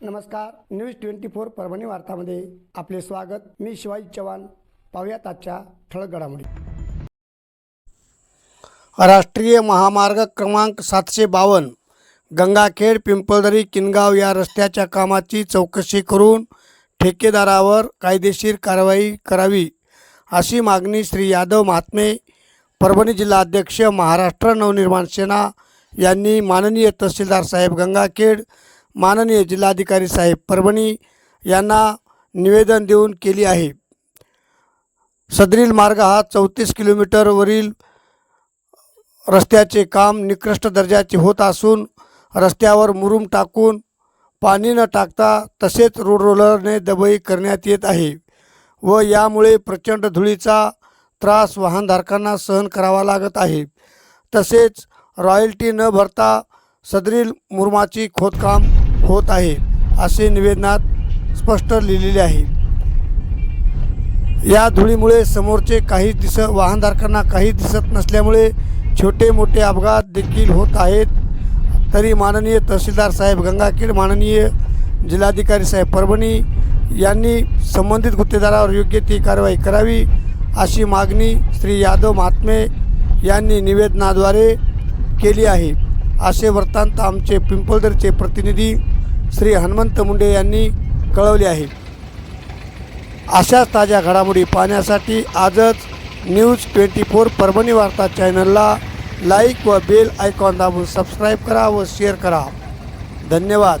नमस्कार. News twenty four Parbhani वार्तामध्ये आपले स्वागत. मी शिवाजी चव्हाण. पाहुयात आजच्या ठळक घडामोडी राष्ट्रीय महामार्ग क्रमांक सातशे बावन्न गंगाखेड पिंपळदरी किनगाव या रस्त्याच्या कामाची चौकशी करून ठेकेदारावर कायदेशीर कारवाई करावी अशी मागणी श्री यादव महात्मे परभणी जिल्हा अध्यक्ष महाराष्ट्र नवनिर्माण सेना यांनी माननीय तहसीलदार साहेब गंगाखेड माननीय जिल्हाधिकारी साहेब परभणी यांना निवेदन देऊन केली आहे. सदरील मार्ग हा चौतीस किलोमीटरवरील रस्त्याचे काम निकृष्ट दर्जाचे होत असून रस्त्यावर मुरुम टाकून पाणी न टाकता तसेच रोड रोलरने दबई करण्यात येत आहे व यामुळे प्रचंड धुळीचा त्रास वाहनधारकांना सहन करावा लागत आहे. तसेच रॉयल्टी न भरता सदरील मुरुमाची खोदकाम होत आहे असे निवेदनात स्पष्ट लिहिलेले आहे. या धुळीमुळे समोरचे काही दिस वाहनधारकांना काही दिसत नसल्यामुळे छोटे मोठे अपघात देखील होत आहेत. तरी माननीय तहसीलदार साहेब गंगाखेड माननीय जिल्हाधिकारी साहेब परभणी यांनी संबंधित गुत्तेदारावर योग्य ती कारवाई करावी अशी मागणी श्री यादव महात्मे यांनी निवेदनाद्वारे केली आहे. असे वृत्तांत आमचे पिंपळदरचे प्रतिनिधी श्री हनुमंत मुंडे यांनी कळवले आहे. अशाच ताज्या घडामोडी पाहण्यासाठी आजच न्यूज ट्वेंटी फोर परभणी वार्ता चॅनलला लाईक व बेल आयकॉन दाबून सबस्क्राईब करा व शेअर करा. धन्यवाद.